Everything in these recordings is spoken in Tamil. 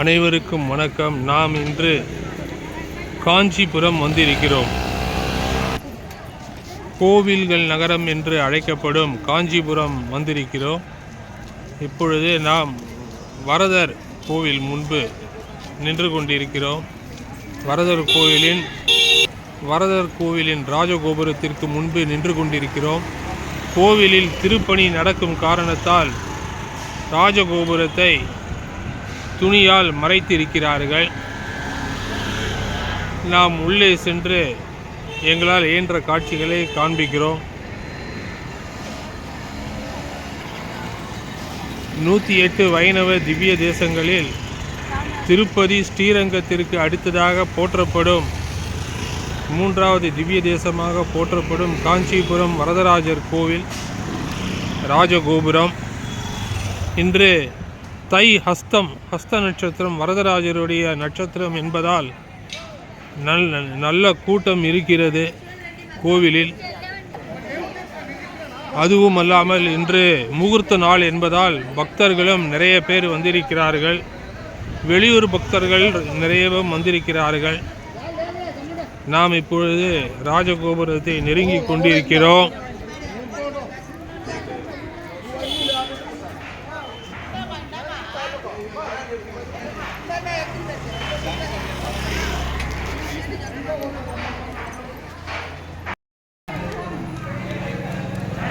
அனைவருக்கும் வணக்கம். நாம் இன்று காஞ்சிபுரம் வந்திருக்கிறோம். கோவில்கள் நகரம் என்று அழைக்கப்படும் காஞ்சிபுரம் வந்திருக்கிறோம். இப்பொழுது நாம் வரதர் கோவில் முன்பு நின்று கொண்டிருக்கிறோம். வரதர் கோவிலின் வரதர் கோவிலின் ராஜகோபுரத்திற்கு முன்பு நின்று கொண்டிருக்கிறோம். கோவிலில் திருப்பணி நடக்கும் காரணத்தால் ராஜகோபுரத்தை துணியால் மறைத்திருக்கிறார்கள். நாம் உள்ளே சென்று எங்களால் இயன்ற காட்சிகளை காண்பிக்கிறோம். நூற்றி எட்டு வைணவ திவ்ய தேசங்களில் திருப்பதி ஸ்ரீரங்கத்திற்கு அடுத்ததாக போற்றப்படும் மூன்றாவது திவ்ய தேசமாக போற்றப்படும் காஞ்சிபுரம் வரதராஜர் கோவில் ராஜகோபுரம். இன்று தை ஹஸ்தம் ஹஸ்த நட்சத்திரம் வரதராஜருடைய நட்சத்திரம் என்பதால் நல் நல்ல கூட்டம் இருக்கிறது கோவிலில். அதுவும் அல்லாமல் இன்று முகூர்த்த நாள் என்பதால் பக்தர்களும் நிறைய பேர் வந்திருக்கிறார்கள். வெளியூர் பக்தர்கள் நிறையவும் வந்திருக்கிறார்கள். நாம் இப்பொழுது ராஜகோபுரத்தை நெருங்கி கொண்டிருக்கிறோம்.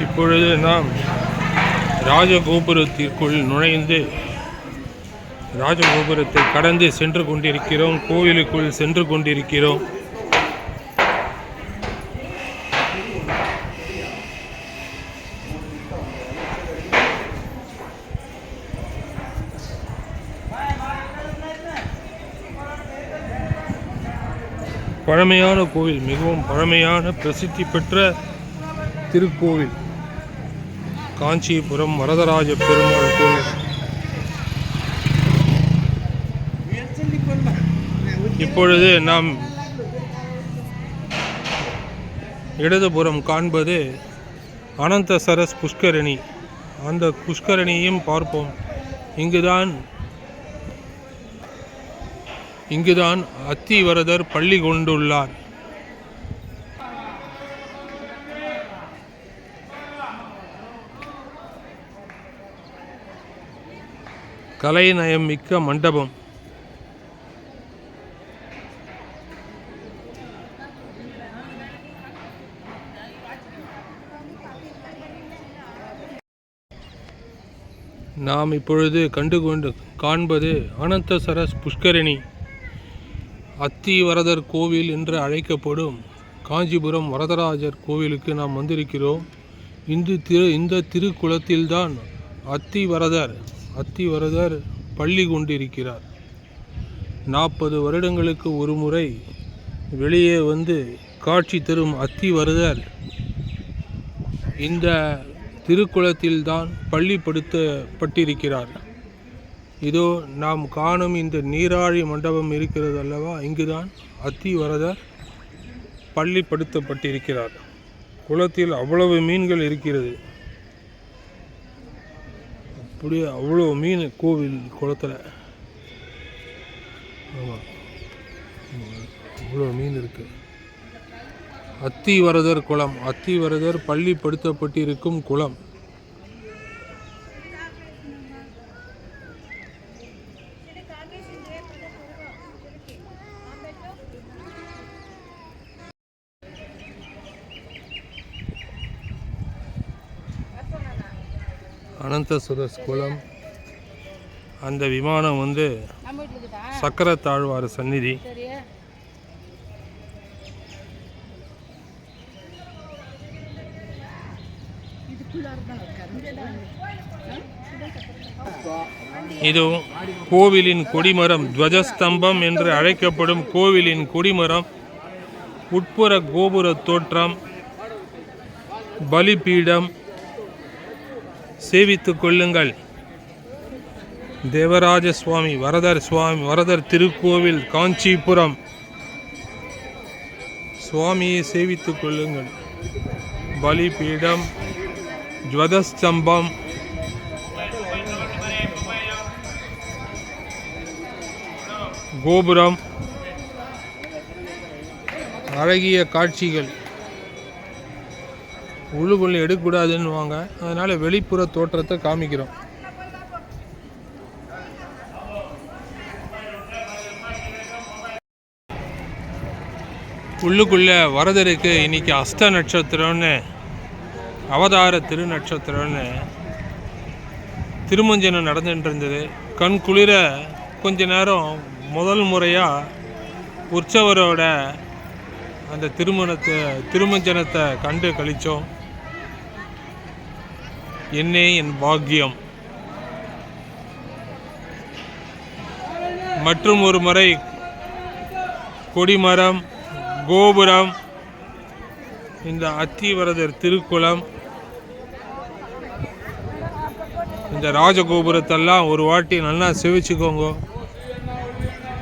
இப்பொழுது நாம் ராஜகோபுரத்திற்குள் நுழைந்து ராஜகோபுரத்தை கடந்து சென்று கொண்டிருக்கிறோம் கோவிலுக்குள் சென்று கொண்டிருக்கிறோம். பழமையான கோவில் மிகவும் பழமையான பிரசித்தி பெற்ற திருக்கோவில். காஞ்சிபுரம் வரதராஜ பெருமாள் கோவில். இப்பொழுது நாம் இடதுபுறம் காண்பது அனந்தசரஸ் புஷ்கரணி. அந்த புஷ்கரணியையும் பார்ப்போம். இங்குதான் இங்குதான் அத்திவரதர் பள்ளி கொண்டுள்ளார். கலைநயம் மிக்க மண்டபம். நாம் இப்பொழுது கண்டுகொண்டு காண்பது அனந்தசரஸ் புஷ்கரணி. அத்திவரதர் கோவில் என்று அழைக்கப்படும் காஞ்சிபுரம் வரதராஜர் கோவிலுக்கு நாம் வந்திருக்கிறோம். இந்த திரு இந்த திருக்குளத்தில்தான் அத்திவரதர் அத்திவரதர் பள்ளி கொண்டிருக்கிறார். நாற்பது வருடங்களுக்கு ஒரு முறை வெளியே வந்து காட்சி தரும் அத்திவரதர் இந்த திருக்குளத்தில்தான் பள்ளிப்படுத்தப்பட்டிருக்கிறார் இதோ நாம் காணும் இந்த நீராழி மண்டபம் இருக்கிறது அல்லவா? இங்குதான் அத்திவரதர் பள்ளிப்படுத்தப்பட்டிருக்கிறார் குளத்தில் அவ்வளவு மீன்கள் இருக்கிறது. அப்படியே அவ்வளோ மீன் கோவில் குளத்தில். ஆமாம் அவ்வளோ மீன் இருக்குது அத்திவரதர் குளம் அத்திவரதர் பள்ளிப்படுத்தப்பட்டிருக்கும் குளம். அனந்தசுரஸ் குளம். அந்த விமானம் வந்து சக்கர தாழ்வார் சந்நிதி. இது கோவிலின் கொடிமரம் துவஜஸ்தம்பம் என்று அழைக்கப்படும் கோவிலின் கொடிமரம் உட்புற கோபுர தோற்றம் பலிபீடம் சேவித்து கொள்ளுங்கள். தேவராஜ சுவாமி வரதர் சுவாமி வரதர் திருக்கோவில் காஞ்சிபுரம். சுவாமியை சேவித்து கொள்ளுங்கள். பலிபீடம் ஜுவதஸ்தம்பம். கோபுரம். அழகிய காட்சிகள். உள்ளுக்குள்ளே எடுக்கக்கூடாதுன்னுவாங்க. அதனால் வெளிப்புற தோற்றத்தை காமிக்கிறோம். உள்ளுக்குள்ளே வரதருக்கு இன்னைக்கு அஸ்த நட்சத்திரம்னு அவதார திருநட்சத்திரம்னு திருமஞ்சனம் நடந்துகிட்டு இருந்தது கண் குளிர கொஞ்ச நேரம் முதல் முறையாக உற்சவரோட அந்த திருமணத்தை திருமஞ்சனத்தை கண்டு கழித்தோம் என்னே என் பாக்கியம். மற்றும் ஒரு முறை கொடிமரம் கோபுரம் இந்த அத்திவரதர் திருக்குளம் இந்த ராஜகோபுரத்தெல்லாம் ஒரு வாட்டி நல்லா செவிச்சுக்கோங்க.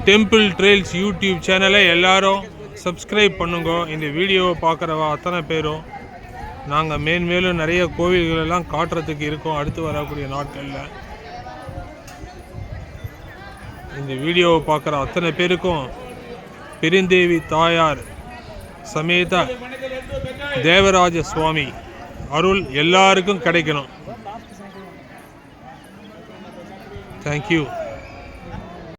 டெம்பிள் ட்ரெயில்ஸ் யூடியூப் சேனலை எல்லாரும் சப்ஸ்கிரைப் பண்ணுங்க. இந்த வீடியோவை பார்க்குறவா அத்தனை பேரும். நாங்கள் மேன்மேலும் நிறைய கோவில்கள் எல்லாம் காட்டுறதுக்கு இருக்கோம். அடுத்து வரக்கூடிய நாட்களில். இந்த வீடியோவை பார்க்குற அத்தனை பேருக்கும் பெருந்தேவி தாயார் சமேத தேவராஜ சுவாமி அருள் எல்லாருக்கும் கிடைக்கணும். தேங்க்யூ